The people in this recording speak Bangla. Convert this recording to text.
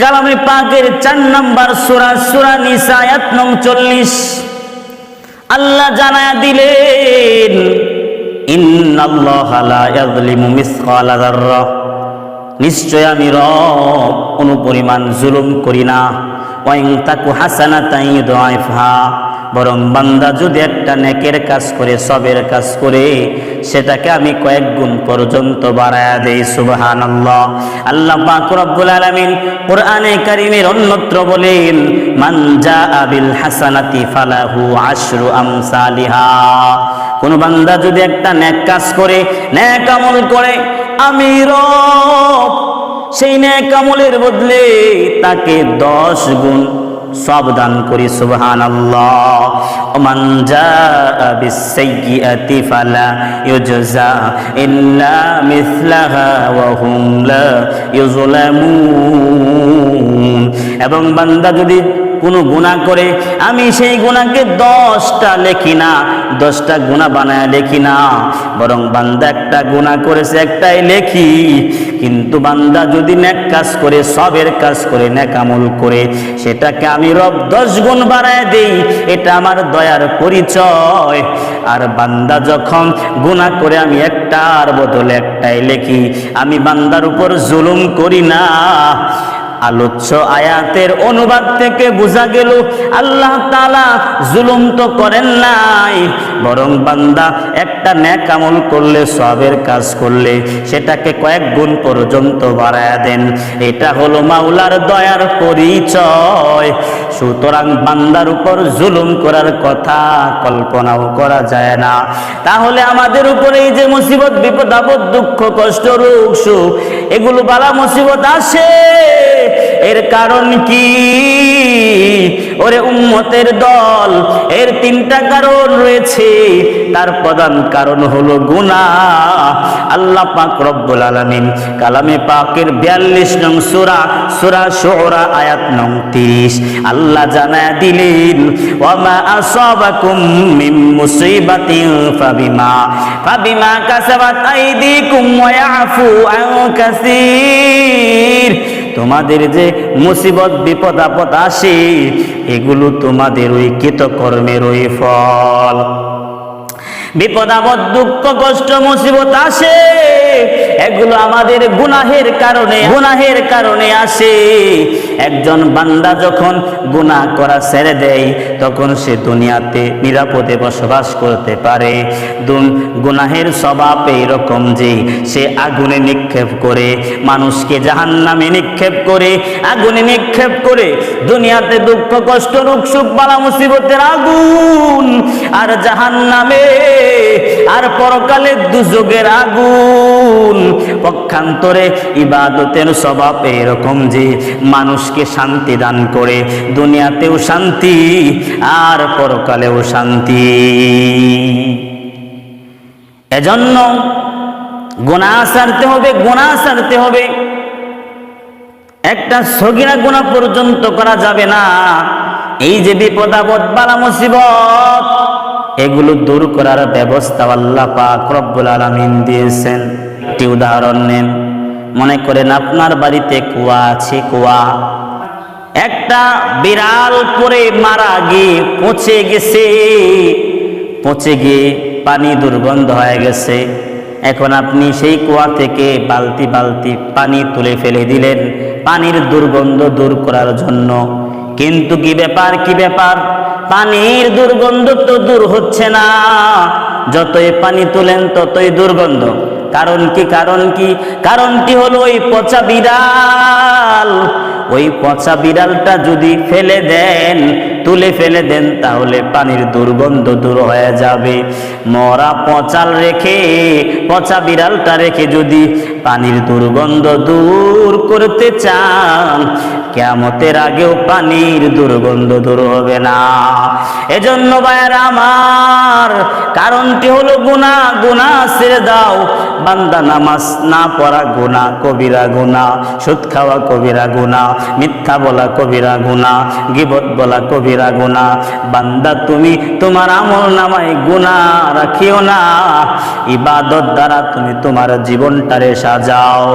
কালামে পাকের চার নাম্বার সুরা সুরা নিসা, আয়াত নং চল্লিশ। আল্লাহ জানায় দিলেন নিশ্চয় আমি রব কোনো পরিমাণ জুলুম করি না। তাকু হাসানাতান ইউদাইফহা। বরং বান্দা যদি একটা নেকের কাজ করে, সবের কাজ করে, সেটাকে আমি কয়েক গুণ পর্যন্ত বাড়ায়া দেই, সুবহানাল্লাহ। আল্লাহ পাক রব্বুল আলামিন কোরআনে কারীমের অন্যত্র বলেন, মান জাআ বিল হাসানাতি ফালাহু আশরু আমসালিহা। কোন বান্দা যদি একটা নেক কাজ করে, নেক আমল করে, আমি রব, সেই নেক আমলের বদলে তাকে দশ গুণ সব দান করি সুবহান এবং বান্দা যদি কোনো গুণা করে, আমি সেই গুণাকে দশটা লেখি না, দশটা গুণা বানায় লেখি না। বরং বান্দা একটা গুণা করেছে, একটাই লেখি। কিন্তু বান্দা যদি নেক কাজ করে, সবের কাজ করে, নেক আমল করে, সেটাকে আমি রব দশ গুণ বাড়ায় দেই, এটা আমার দয়ার পরিচয়। আর বান্দা যখন গুণা করে, আমি একটার বদলে একটাই লেখি। আমি বান্দার উপর জুলুম করি না। আলোচ্য আয়াতের অনুবাদ থেকে বোঝা গেল, আল্লাহ তালা জুলুম তো করেন নাই, বরং বান্দা একটা ন্যাক আমল করলে, সবের কাজ করলে সেটাকে কয়েক গুণ পর্যন্ত বাড়ায় দেন। এটা হলো মাওলার দয়ার পরিচয়। সুতরাং বান্দার উপর জুলুম করার কথা কল্পনাও করা যায় না। তাহলে আমাদের উপরে এই যে মুসিবত, বিপদ, আপদ, দুঃখ, কষ্ট, রোগ, সুখ, এগুলো বালা মুসিবত আসে। এর কারণ কি? ওরে উম্মতের দল, এর তিনটা কারণ রয়েছে। তার প্রধান কারণ হলো গুনাহ। আল্লাহ পাক রব্বুল আলামিন কালামে পাকের 42 নং সূরা সূরা শুরা আয়াত নং 30 আল্লাহ জানায়া দিলেন, ওয়ামা আসাবাকুম মিন মুসিবাতিন ফাবিমা। ফাবিমা কাসাবাত আইদিকুম ওয়া ইয়াফু আন কাসীর। তোমাদের যে মুসিবত, বিপদ, আপদ আসে, এগুলো তোমাদের ওই কৃতকর্মের ওই ফল। বিপদ, আপদ, দুঃখ, কষ্ট, মুসিবত আসে। এগুলো আমাদের গুনাহের কারণে গুনাহের কারণে আসে। একজন বান্দা যখন গুনাহ করা ছেড়ে দেয়, তখন সে দুনিয়াতে নিরাপদে বসবাস করতে পারে। গুনাহের স্বভাব এইরকম যে, সে আগুনে নিক্ষেপ করে, মানুষকে জাহান নামে নিক্ষেপ করে, আগুনে নিক্ষেপ করে, দুনিয়াতে দুঃখ, কষ্ট, রোগ, সুখ, বালা, মুসিবতের আগুন আর জাহান নামে আর পরকালে দুযোগের আগুন। পক্ষান্তরে ইবাদতের স্বভাব এরকম যে মানুষকে শান্তি দান করে, দুনিয়াতেও শান্তি আর পরকালেও শান্তি। এজন্য গোনা সারতে হবে গোনা সারতে হবে। একটা সগিরা গোনা পর্যন্ত করা যাবে না। এই যে বিপদ আপদ, বালা মুসিবত এগুলো দূর করার ব্যবস্থা আল্লাহ পাক রব্বুল আলামিন দিয়েছেন। একটি উদাহরণ নেন। মনে করেন আপনার বাড়িতে কুয়া আছে, কুয়া। একটা বিড়াল পরে মারা গিয়ে পচে গেছে। পচে গিয়ে পানি দুর্গন্ধ হয়ে গেছে। এখন আপনি সেই কুয়া থেকে বালতি বালতি পানি তুলে ফেলে দিলেন। পানির দুর্গন্ধ দূর করার জন্য কিন্তু কি ব্যাপার কি ব্যাপার? পানির দুর্গন্ধ তো দূর হচ্ছে না। যতই পানি তোলেন ততই দুর্গন্ধ। কারণ কি কারণ কি? কারণটি হলো ওই পচা বিড়াল। ওই পচা বিড়ালটা যদি ফেলে দেন, তুলে ফেলে দেন, তাহলে পানির দুর্গন্ধ দূর হয়ে যাবে। মরা পচাল রেখে, পচা বিড়ালটা রেখে যদি পানির দুর্গন্ধ দূর করতে চান কেমতের আগেও পানির দুর্গন্ধ দূর হবে না। এজন্য ভাইয়ের আমার কারণটি হলো গুণা গুণা ছেড়ে দাও। বান্দা নামাজ না পড়া গুণা কবিরা গুণা সুদ খাওয়া কবিরা গুণা মিথ্যা বলা কবিরা গুণা গিবত বলা কবিরা গুণা বান্দা তুমি তোমার আমল নামায় গুণা রাখিও না। ইবাদত দ্বারা তুমি তোমার জীবনটারে সাজাও।